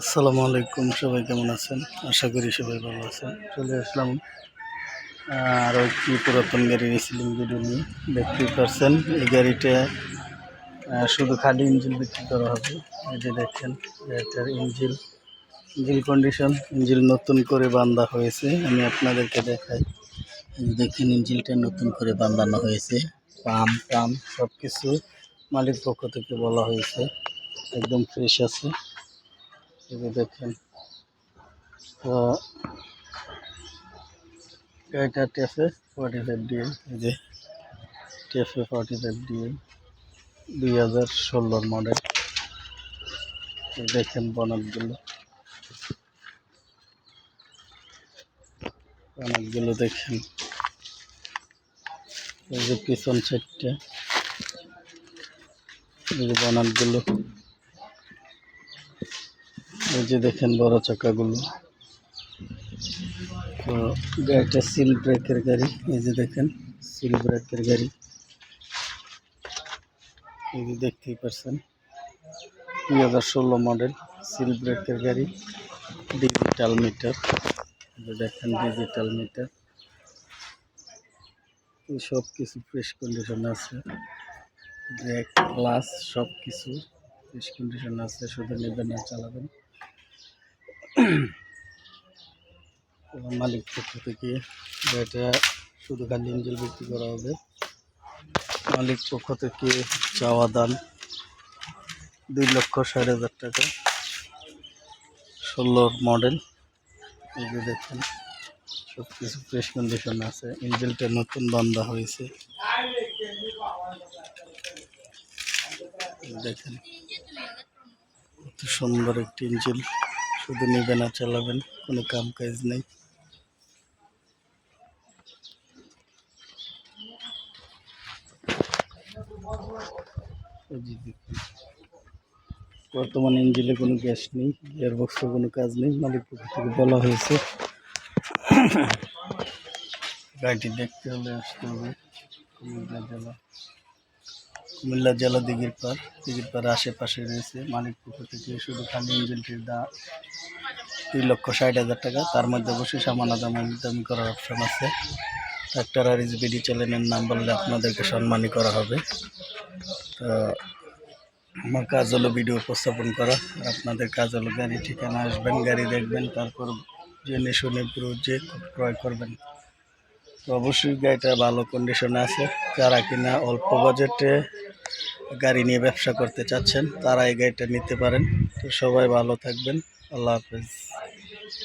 আসসালামু আলাইকুম, সবাই কেমন আছেন? আশা করি সবাই ভালো আছেন। চলে আসলাম আরও একটি পুরাতন গাড়ি রিসিলিং ভিডিও নিয়ে। দেখতেই পারছেন, এই গাড়িটা শুধু খালি ইঞ্জিন বিক্রি করা হবে। এই যে দেখেন, এটার ইঞ্জিল ইঞ্জিল কন্ডিশন ইঞ্জিল নতুন করে বান্ধা হয়েছে। আমি আপনাদেরকে দেখাই দেখেন ইঞ্জিলটা নতুন করে বান্ধানো হয়েছে। পাম্প টাম সব কিছু মালিক পক্ষ থেকে বলা হয়েছে। একদম ফ্রেশ আছে। এই যে দেখেন। তো এটা টেফে ফর্টি ফাইভ ডিএল এই যে টেফে ফর্টি ফাইভ ডিএল দুই হাজার ষোলোর মডেল দেখেন বনাতগুলো বনাতগুলো দেখেন। এই যে পিছন সাইডটা এই যে বনাতগুলো এই যে দেখেন বড় চাকাগুলো। তো গাড়িটা সিল ব্রেকের গাড়ি, এই যে দেখেন, সিল ব্রেকের গাড়ি। এই যে দেখতেই পারছেন, দুই হাজার ষোলো মডেল সিল ব্রেকের গাড়ি ডিজিটাল মিটার দেখেন ডিজিটাল মিটার সব কিছু ফ্রেশ কন্ডিশন আছে। ব্রেক গ্লাস সব কিছু ফ্রেশ কন্ডিশন আছে, শুধু নেবেন আর চালাবেন। মালিক পক্ষ থেকে এটা শুধু খালি ইঞ্জিল বিক্রি করা হবে। মালিক পক্ষ থেকে চাওয়া দাম দুই লক্ষ ষাট হাজার টাকা। ষোলোর মডেল। এই যে দেখেন সব কিছু ফ্রেশ কন্ডিশন আছে। ইঞ্জিলটা নতুন বান্ধা হয়েছে। দেখেন, কত সুন্দর একটি ইঞ্জিল শুধু নেবেন আর চালাবেন, কোনো কাম কাজ নেই। বর্তমানে ইঞ্জিনে কোনো গ্যাস নেই গিয়ারবক্সে কোনো কাজ নেই, মালিক পক্ষ থেকে বলা হয়েছে। গাড়িটি দেখতে হলে আসতে হবে। কুমিল্লা জেলা দিঘির পার দিঘির পার আশেপাশে রয়েছে মালিক পক্ষ থেকে শুধু খালি ইঞ্জিনটির দাম দুই লক্ষ ষাট হাজার টাকা। তার মধ্যে অবশ্যই সামান্য দাম করার অপশন আছে। ট্রাক্টর আর বিডি চ্যানেলের নাম বললে আপনাদেরকে সম্মানই করা হবে। তো আমার কাজ হলো ভিডিও উপস্থাপন করা। আর আপনাদের কাজ হলো গাড়ি ঠিকানা আসবেন, গাড়ি দেখবেন, তারপর জেনে শুনে পুরো যে ক্রয় করবেন। তো অবশ্যই গাড়িটা ভালো কন্ডিশনে আছে। যারা কিনা অল্প বাজেটে গাড়ি নিয়ে ব্যবসা করতে চাচ্ছেন, তারা এই গাড়িটা নিতে পারেন। তো সবাই ভালো থাকবেন। আল্লাহ হাফেজ।